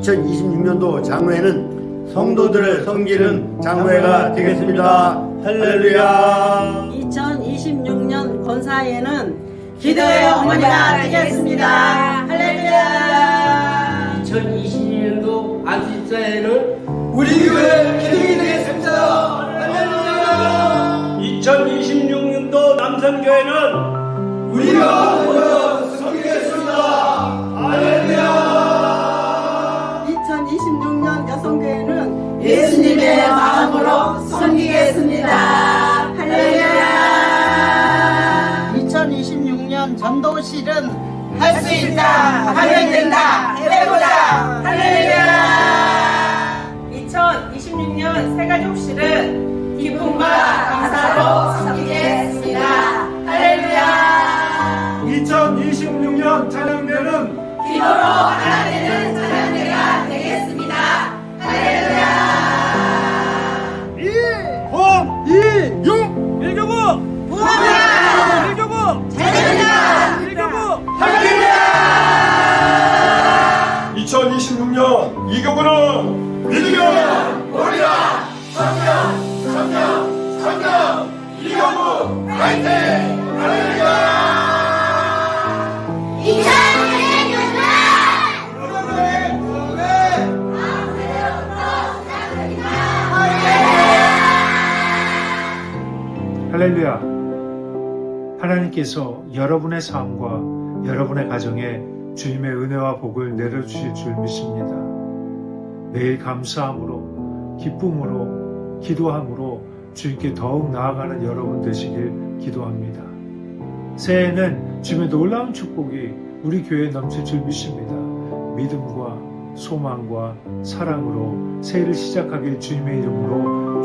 2026년도 장로회는 성도들을 섬기는 장로회가 되겠습니다. 할렐루야. 2026년 권사회는 기도의 어머니가 되겠습니다. 할렐루야. 2022년도 안식사에는 우리 교회 기둥이 되겠습니다. 할렐루야. 2026년도 남성교회는 우리가 모여 섬기겠습니다. 성교회는 예수님의 마음으로 섬기겠습니다. 할렐루야. 2026년 전도실은 할 수 있다. 하면 된다. 해보자. 할렐루야. 2026년 새가족실은 기쁨과 감사로 섬기겠습니다. 할렐루야. 2026년 찬양대는 기도로 하나 되는 찬양 2026년 이교구는 믿으면 오리라. 성령, 성령, 성령. 이교구 화이팅. 할렐루야. 2026년 무릎에 무릎에 할렐루야. 하나님께서 여러분의 삶과 여러분의 가정에 주님의 은혜와 복을 내려주실 줄 믿습니다. 매일 감사함으로, 기쁨으로, 기도함으로 주님께 더욱 나아가는 여러분 되시길 기도합니다. 새해에는 주님의 놀라운 축복이 우리 교회에 넘칠 줄 믿습니다. 믿음과 소망과 사랑으로 새해를 시작하길 주님의 이름으로